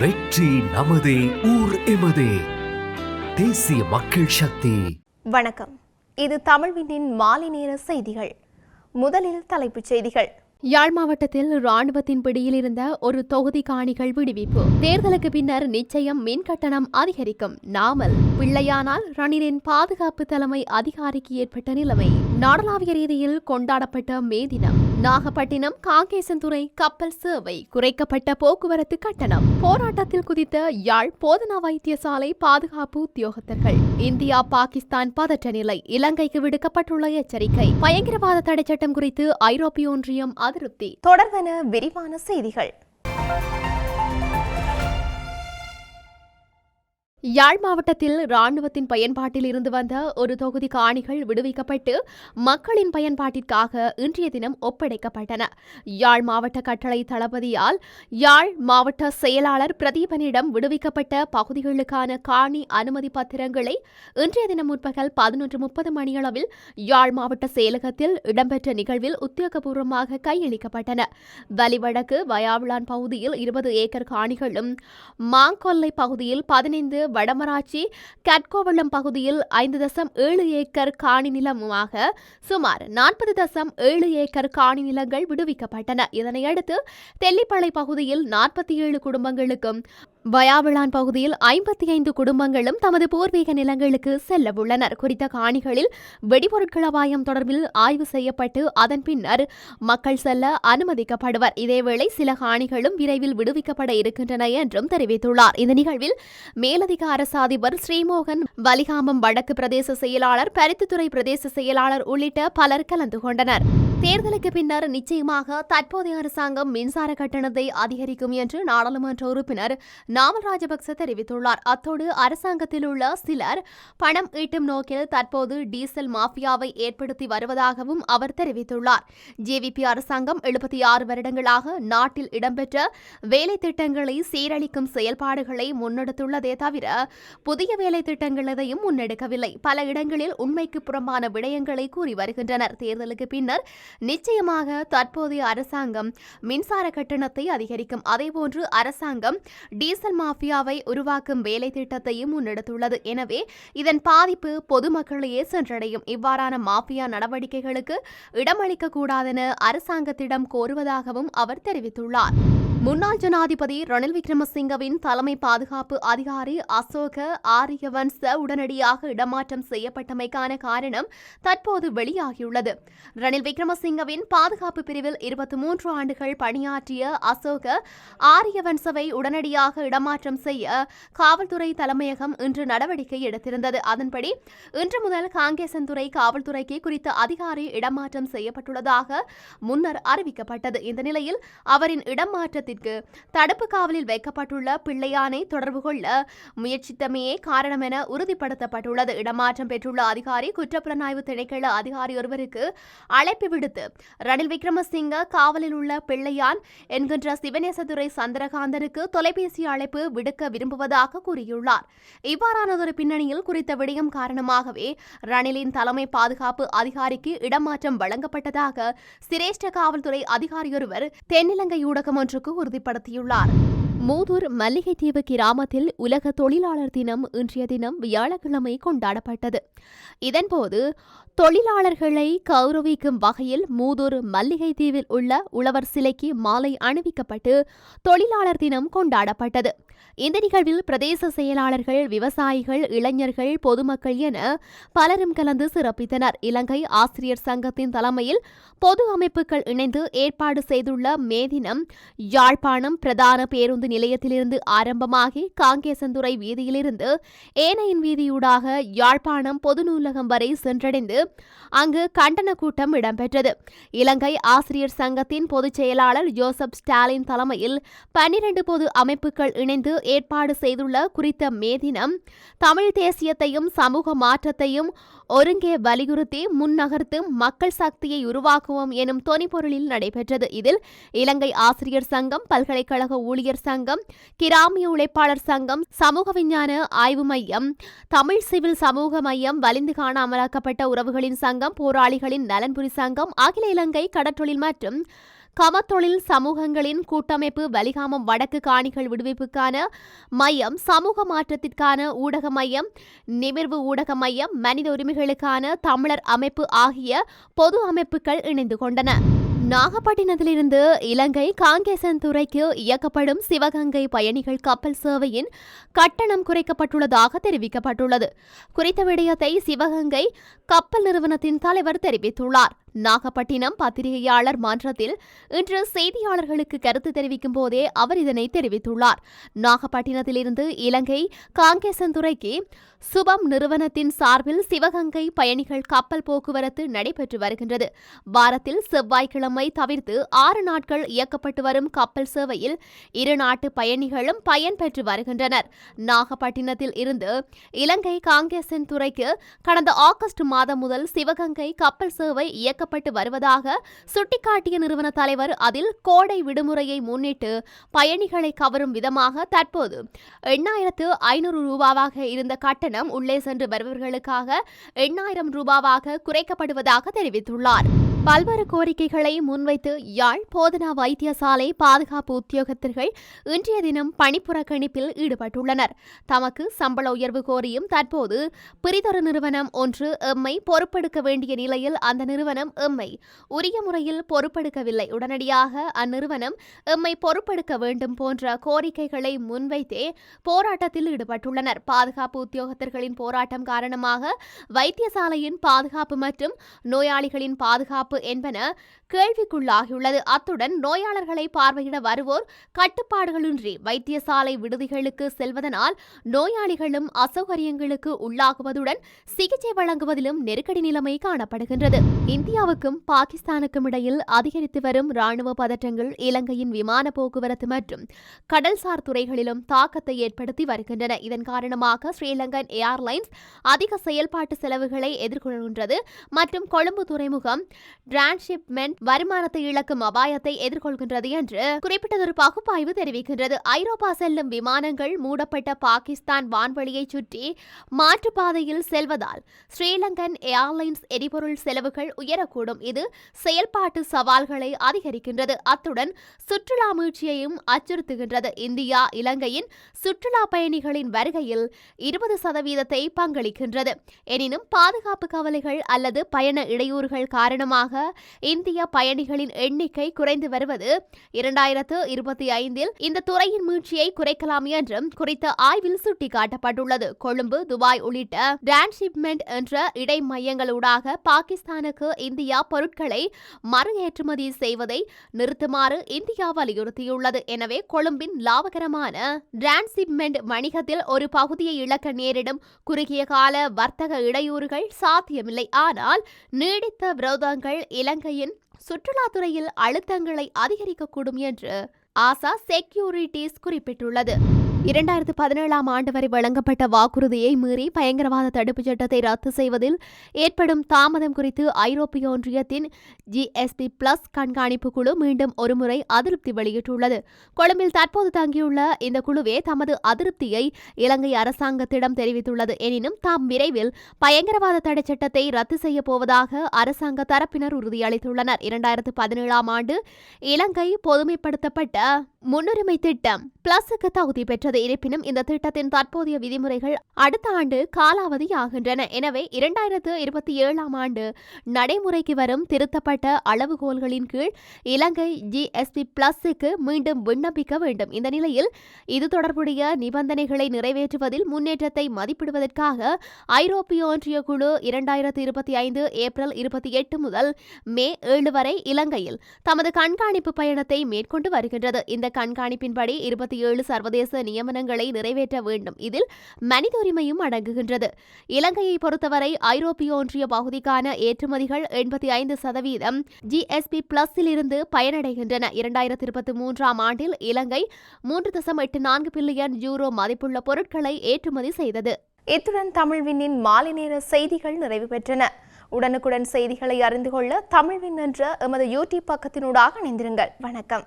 வெற்றி நமதே ஊர் எமதே. தேசிய மக்கள் சக்தி. வணக்கம். இது தமிழ்வினின் மாலை நேர செய்திகள். முதலில் தலைப்புச் செய்திகள். யாழ் மாவட்டத்தில் ராணுவத்தின் பிடியில் இருந்த ஒரு தொகுதி காணிகள் விடுவிப்பு. தேர்தலுக்கு பின்னர் நிச்சயம் மின் கட்டணம் அதிகரிக்கும். நாமல். பிள்ளையானால் ரணிலின் பாதுகாப்பு தலைமை அதிகாரிக்கு ஏற்பட்ட நிலைமை. நாடளாவிய ரீதியில் கொண்டாடப்பட்ட மே தினம். நாகப்பட்டினம் காங்கேசன்துறை கப்பல் சேவை குறைக்கப்பட்ட போக்குவரத்து கட்டணம். போராட்டத்தில் குதித்த யாழ் போதனா வைத்தியசாலை பாதுகாப்பு உத்தியோகத்தர்கள். இந்தியா பாகிஸ்தான் பதற்ற நிலை. இலங்கைக்கு விடுக்கப்பட்டுள்ள எச்சரிக்கை. பயங்கரவாத தடை சட்டம் குறித்து ஐரோப்பிய ஒன்றியம் அதிருப்தி. தொடர்வன விரிவான செய்திகள். யாழ் மாவட்டத்தில் ராணுவத்தின் பயன்பாட்டில் இருந்து வந்த ஒரு தொகுதி காணிகள் விடுவிக்கப்பட்டு மக்களின் பயன்பாட்டிற்காக இன்றைய தினம் ஒப்படைக்கப்பட்டன. யாழ் மாவட்ட கட்டளை தளபதியால் யாழ் மாவட்ட செயலாளர் பிரதீபனிடம் விடுவிக்கப்பட்ட பகுதிகளுக்கான காணி அனுமதி பத்திரங்களை இன்றைய தினம் முற்பகல் பதினொன்று முப்பது மணியளவில் யாழ் மாவட்ட செயலகத்தில் இடம்பெற்ற நிகழ்வில் உத்தியோகபூர்வமாக கையளிக்கப்பட்டன. வலிவடக்கு வயாவிளான் பகுதியில் இருபது ஏக்கர் காணிகளும் மாங்கொல்லை பகுதியில் பதினைந்து வடமராட்சி கட்கோவளம் பகுதியில் ஐந்து தசம் ஏழு ஏக்கர் காணி நிலமுமாக சுமார் நாற்பது தசம் ஏழு ஏக்கர் காணி நிலங்கள் விடுவிக்கப்பட்டன. இதனையடுத்து தெல்லிப்பளை பகுதியில் நாற்பத்தி ஏழு குடும்பங்களுக்கும் வயாவிளான் பகுதியில் ஐம்பத்தி ஐந்து குடும்பங்களும் தமது பூர்வீக நிலங்களுக்கு செல்ல உள்ளனர் குறித்த காணிகளில் வெடிபொருட்கள் அபாயம் தொடர்பில் ஆய்வு செய்யப்பட்டு அதன் பின்னர் மக்கள் செல்ல அனுமதிக்கப்படுவர். இதேவேளை சில காணிகளும் விரைவில் விடுவிக்கப்பட இருக்கின்றன என்றும் தெரிவித்துள்ளார். இந்த நிகழ்வில் மேலதிக அரசு அதிபர் ஸ்ரீமோகன் வலிகாமம் வடக்கு பிரதேச செயலாளர் பருத்தித்துறை பிரதேச செயலாளர் உள்ளிட்ட பலர் கலந்து கொண்டனர். தேர்தலுக்கு பின்னர் நிச்சயமாக தற்போதைய அரசாங்கம் மின்சார கட்டணத்தை அதிகரிக்கும் என்று நாடாளுமன்ற உறுப்பினர் நாமல் ராஜபக்ச தெரிவித்துள்ளார். அத்தோடு அரசாங்கத்தில் உள்ள சிலர் பணம் ஈட்டும் நோக்கில் தற்போது டீசல் மாஃபியாவை ஏற்படுத்தி வருவதாகவும் அவர் தெரிவித்துள்ளார். ஜேவிபி அரசாங்கம் எழுபத்தி ஆறு வருடங்களாக நாட்டில் இடம்பெற்ற வேலை திட்டங்களை சீரழிக்கும் செயல்பாடுகளை முன்னெடுத்துள்ளதே தவிர புதிய வேலை திட்டங்கள் எதையும் முன்னெடுக்கவில்லை. பல இடங்களில் உண்மைக்கு புறம்பான விடயங்களை கூறி வருகின்றனர். தேர்தலுக்கு பின்னர் நிச்சயமாக தற்போதைய அரசாங்கம் மின்சார கட்டணத்தை அதிகரிக்கும். அதேபோன்று அரசாங்கம் டீசல் மாஃபியாவை உருவாக்கும் வேலை திட்டத்தையும் முன்னெடுத்துள்ளது. எனவே இதன் பாதிப்பு பொதுமக்களையே சென்றடையும். இவ்வாறான மாஃபியா நடவடிக்கைகளுக்கு இடமளிக்க கூடாதென அரசாங்கத்திடம் கோருவதாகவும் அவர் தெரிவித்துள்ளார். முன்னாள் ஜனாதிபதி ரணில் விக்ரமசிங்கவின் தலைமை பாதுகாப்பு அதிகாரி அசோக ஆரியவன்ச உடனடியாக இடமாற்றம் செய்யப்பட்டமைக்கான காரணம் தற்போது வெளியாகியுள்ளது. ரணில் விக்ரமசிங்கவின் பாதுகாப்பு பிரிவில் இருபத்தி மூன்று ஆண்டுகள் பணியாற்றிய அசோக ஆரியவன்சவை உடனடியாக இடமாற்றம் செய்ய காவல்துறை தலைமையகம் இன்று நடவடிக்கை எடுத்திருந்தது. அதன்படி இன்று முதல் காங்கேசன்துறை காவல்துறைக்கு குறித்த அதிகாரி இடமாற்றம் செய்யப்பட்டுள்ளதாக முன்னர் அறிவிக்கப்பட்டது. இந்த நிலையில் அவரின் இடமாற்றத்திற்கு தடுப்பு காவலில் வைக்கப்பட்டுள்ள பிள்ளையானை தொடர்பு கொள்ள முயற்சித்தமையே காரணம் என உறுதிப்படுத்தப்பட்டுள்ளது. இடமாற்றம் பெற்றுள்ள அதிகாரி குற்றப்புலனாய்வு திணைக்கள அதிகாரி ஒருவருக்கு அழைப்பு விடுத்து ரணில் விக்ரமசிங்க காவலில் உள்ள பிள்ளையான் என்கின்ற சிவநேசதுரை சந்திரகாந்தனுக்கு தொலைபேசி அழைப்பு விடுக்க விரும்புவதாக கூறியுள்ளார். இவ்வாறானதொரு பின்னணியில் குறித்த விடயம் காரணமாகவே ரணிலின் தலைமை பாதுகாப்பு அதிகாரிக்கு இடமாற்றம் வழங்கப்பட்டதாக சிரேஷ்ட காவல்துறை அதிகாரியொருவர் தென்னிலங்கை ஊடகம் ஒன்றுக்கு உறுதிப்படுத்தியுள்ளார் மூதூர் மல்லிகைத்தீவு கிராமத்தில் உலக தொழிலாளர் தினம் இன்றைய தினம் வியாழக்கிழமை கொண்டாடப்பட்டது. இதன்போது தொழிலாளர்களை கௌரவிக்கும் வகையில் மூதூர் மல்லிகைத்தீவில் உள்ள உழவர் சிலைக்கு மாலை அணிவிக்கப்பட்டு தொழிலாளர் தினம் கொண்டாடப்பட்டது. இந்த நிகழ்வில் பிரதேச செயலாளர்கள் விவசாயிகள் இளைஞர்கள் பொதுமக்கள் என பலரும் கலந்து சிறப்பித்தனர். இலங்கை ஆசிரியர் சங்கத்தின் தலைமையில் பொது அமைப்புகள் இணைந்து ஏற்பாடு செய்துள்ள மே தினம் யாழ்ப்பாணம் பிரதான பேருந்து நிலையத்திலிருந்து ஆரம்பமாகி காங்கேசந்துறை வீதியிலிருந்து ஏனையின் வீதியூடாக யாழ்ப்பாணம் பொது நூலகம் வரை சென்றடைந்து அங்கு கண்டன கூட்டம் இடம்பெற்றது. இலங்கை ஆசிரியர் சங்கத்தின் பொதுச் செயலாளர் ஜோசப் ஸ்டாலின் தலைமையில் பன்னிரண்டு பொது அமைப்புகள் இணைந்து ஏற்பாடு செய்துள்ள குறித்த மே தினம் தமிழ் தேசியத்தையும் சமூக மாற்றத்தையும் ஒருங்கே வலியுறுத்தி முன்னகர்த்து மக்கள் சக்தியை உருவாக்குவோம் எனும் தொனிப்பொருளில் நடைபெற்றது. இதில் இலங்கை ஆசிரியர் சங்கம் பல்கலைக்கழக ஊழியர் சங்கம் கிராமிய உழைப்பாளர் சங்கம் சமூக விஞ்ஞான ஆய்வு மையம் தமிழ் சிவில் சமூக மையம் வலிந்து காணாமலாக்கப்பட்ட உறவுகளின் சங்கம் போராளிகளின் நலன்புரி சங்கம் அகில இலங்கை கடற்றொழில் மற்றும் கமத்தொழில் சமூகங்களின் கூட்டமைப்பு வலிகாமம் வடக்கு காணிகள் விடுவிப்புக்கான மையம் சமூக மாற்றத்திற்கான ஊடக மையம் நிமிர்வு ஊடக மையம் மனித உரிமைகளுக்கான தமிழர் அமைப்பு ஆகிய பொது அமைப்புகள் இணைந்து கொண்டன. நாகப்பட்டினத்திலிருந்து இலங்கை காங்கேசன் துறைக்கு இயக்கப்படும் சிவகங்கை பயணிகள் கப்பல் சேவையின் கட்டணம் குறைக்கப்பட்டுள்ளதாக தெரிவிக்கப்பட்டுள்ளது. குறித்த விடயத்தை சிவகங்கை கப்பல் நிறுவனத்தின் தலைவர் தெரிவித்துள்ளார். நாகப்பட்டினம் பத்திரிகையாளர் மன்றத்தில் இன்று செய்தியாளர்களுக்கு கருத்து தெரிவிக்கும் போதே அவர் இதனை தெரிவித்துள்ளார். நாகப்பட்டினத்திலிருந்து இலங்கை காங்கேசன்துறைக்கு சுபம் நிறுவனத்தின் சார்பில் சிவகங்கை பயணிகள் கப்பல் போக்குவரத்து நடைபெற்று வருகின்றது. வாரத்தில் செவ்வாய்க்கிழமை தவிர்த்து ஆறு நாட்கள் இயக்கப்பட்டு வரும் கப்பல் சேவையில் இரு நாட்டு பயணிகளும் பயன்பெற்று வருகின்றனர். நாகப்பட்டினத்தில் இருந்து இலங்கை காங்கேசன் துறைக்கு கடந்த ஆகஸ்ட் மாதம் முதல் சிவகங்கை கப்பல் சேவை இயக்க இயக்கப்பட்டு வருவதாக சுட்டிக்காட்டிய நிறுவன தலைவர் அதில் கோடை விடுமுறையை முன்னிட்டு பயணிகளை கவரும் விதமாக தற்போது எண்ணாயிரத்து ஐநூறு ரூபாவாக இருந்த கட்டணம் உள்ளே சென்று வருபவர்களுக்காக எண்ணாயிரம் ரூபாவாக குறைக்கப்படுவதாக தெரிவித்துள்ளார். பல்வேறு கோரிக்கைகளை முன்வைத்து யாழ் போதனா வைத்தியசாலை பாதுகாப்பு உத்தியோகத்தர்கள் இன்றைய தினம் பணிப்புறக்கணிப்பில் ஈடுபட்டுள்ளனர். தமக்கு சம்பள உயர்வு கோரியும் தற்போது பிரிதொரு நிறுவனம் ஒன்று எம்மை பொறுப்பெடுக்க வேண்டிய நிலையில் அந்த நிறுவனம் எம்மை உரிய முறையில் பொறுப்பெடுக்கவில்லை. உடனடியாக அந்நிறுவனம் எம்மை பொறுப்பெடுக்க வேண்டும் போன்ற கோரிக்கைகளை முன்வைத்தே போராட்டத்தில் ஈடுபட்டுள்ளனர். பாதுகாப்பு உத்தியோகத்தர்களின் போராட்டம் காரணமாக வைத்தியசாலையின் பாதுகாப்பு மற்றும் நோயாளிகளின் பாதுகாப்பு என்பன கேள்விக்குள்ளாகியுள்ளது. அத்துடன் நோயாளர்களை பார்வையிட வருவோர் கட்டுப்பாடுகளின்றி வைத்தியசாலை விடுதிகளுக்கு செல்வதனால் நோயாளிகளும் அசௌகரியங்களுக்கு உள்ளாகுவதுடன் சிகிச்சை வழங்குவதிலும் நெருக்கடி நிலைமை காணப்படுகின்றது. இந்தியா இந்தியாவுக்கும் பாகிஸ்தானுக்கும் இடையில் அதிகரித்து வரும் ராணுவ பதற்றங்கள் இலங்கையின் விமான போக்குவரத்து மற்றும் கடல்சார் துறைகளிலும் தாக்கத்தை ஏற்படுத்தி வருகின்றன. இதன் காரணமாக ஸ்ரீலங்கன் ஏர்லைன்ஸ் அதிக செயல்பாட்டு செலவுகளை எதிர்கொள்கின்றது மற்றும் கொழும்பு துறைமுகம் டிரான்ஸ்ஷிப்மெண்ட் வருமானத்தை இழக்கும் அபாயத்தை எதிர்கொள்கின்றது என்று குறிப்பிட்டதொரு பகுப்பாய்வு தெரிவிக்கின்றது. ஐரோப்பா செல்லும் விமானங்கள் மூடப்பட்ட பாகிஸ்தான் வான்வழியை சுற்றி மாற்றுப்பாதையில் செல்வதால் ஸ்ரீலங்கன் ஏர்லைன்ஸ் எரிபொருள் செலவுகள் உயரக்கூடும் இது செயல்பாட்டு சவால்களை அதிகரிக்கின்றது. அத்துடன் சுற்றுலா மீழ்ச்சியையும் அச்சுறுத்துகின்றது. இந்தியா இலங்கையின் சுற்றுலா பயணிகளின் வருகையில் இருபது சதவீதத்தை பங்களிக்கின்றது. எனினும் பாதுகாப்பு கவலைகள் அல்லது பயண இடையூறுகள் காரணமாக இந்திய பயணிகளின் எண்ணிக்கை குறைந்து வருவது இரண்டாயிரத்து இருபத்தி ஐந்தில் இந்த துறையின் மீழ்ச்சியை குறைக்கலாம் என்றும் குறித்த ஆய்வில் சுட்டிக்காட்டப்பட்டுள்ளது. கொழும்பு துபாய் உள்ளிட்ட டிரான்ஸ்ஷிப்மெண்ட் என்ற இடை மையங்களூடாக பாகிஸ்தானுக்கு இந்திய பொருட்களை மறு ஏற்றுமதி செய்வதை நிறுத்துமாறு இந்தியா வலியுறுத்தியுள்ளது. எனவே கொழும்பின் லாபகரமான டிரான்சிப்மெண்ட் வணிகத்தில் ஒரு பகுதியை இழக்க நேரிடும். குறுகிய கால வர்த்தக இடையூறுகள் சாத்தியமில்லை. ஆனால் நீடித்த விரோதங்கள் இலங்கையின் சுற்றுலாத்துறையில் அழுத்தங்களை அதிகரிக்கக்கூடும் என்று ஆசா செக்யூரிட்டிஸ் குறிப்பிட்டுள்ளது. இரண்டாயிரத்து பதினேழாம் ஆண்டு வரை வழங்கப்பட்ட வாக்குறுதியை மீறி பயங்கரவாத தடுப்புச் சட்டத்தை ரத்து செய்வதில் ஏற்படும் தாமதம் குறித்து ஐரோப்பிய ஒன்றியத்தின் ஜிஎஸ்பி பிளஸ் கண்காணிப்பு குழு மீண்டும் ஒருமுறை அதிருப்தி வெளியிட்டுள்ளது. கொழும்பில் தற்போது தங்கியுள்ள இந்த குழுவே தமது அதிருப்தியை இலங்கை அரசாங்கத்திடம் தெரிவித்துள்ளது. எனினும் தாம் விரைவில் பயங்கரவாத தடை சட்டத்தை ரத்து செய்ய போவதாக அரசாங்க தரப்பினர் உறுதியளித்துள்ளனர். இரண்டாயிரத்து பதினேழாம் ஆண்டு இலங்கை பொதுமைப்படுத்தப்பட்ட முன்னுரிமை திட்டம் பிளஸுக்கு தகுதி பெற்றது. இருப்பினும் இந்த திட்டத்தின் தற்போதைய விதிமுறைகள் அடுத்த ஆண்டு காலாவதியாகின்றன. எனவே இரண்டாயிரத்து இருபத்தி ஏழாம் ஆண்டு நடைமுறைக்கு வரும் திருத்தப்பட்ட அளவுகோல்களின் கீழ் இலங்கை ஜிஎஸ்பி பிளஸுக்கு மீண்டும் விண்ணப்பிக்க வேண்டும். இந்த நிலையில் இது தொடர்புடைய நிபந்தனைகளை நிறைவேற்றுவதில் முன்னேற்றத்தை மதிப்பிடுவதற்காக ஐரோப்பிய ஒன்றிய குழு இரண்டாயிரத்து இருபத்தி ஐந்து ஏப்ரல் இருபத்தி எட்டு முதல் மே ஏழு வரை இலங்கையில் தமது கண்காணிப்பு பயணத்தை மேற்கொண்டு வருகின்றது. இந்த கண்காணிப்பின்படி இருபத்தி ஏழு சர்வதேச நியமனங்களை நிறைவேற்ற வேண்டும். இதில் மனித உரிமையும் அடங்குகின்றது. இலங்கையை பொறுத்தவரை ஐரோப்பிய ஒன்றிய பகுதிக்கான ஏற்றுமதிகள் எண்பத்தி ஐந்து சதவீதம் ஜிஎஸ்பி பிளஸில் இருந்து பயனடைகின்றன. இரண்டாயிரத்தி இருபத்தி மூன்றாம் ஆண்டில் இலங்கை மூன்று தசம் எட்டு நான்கு பில்லியன் யூரோ மதிப்புள்ள பொருட்களை ஏற்றுமதி செய்தது. இத்துடன் தமிழ்வினின் மாலை நேர செய்திகள் நிறைவு பெற்றன. உடனுக்குடன் செய்திகளை அறிந்து கொள்ள தமிழ்வின் என்ற எமது யூடியூப் பக்கத்தினூடாக இணைந்திருங்கள். வணக்கம்.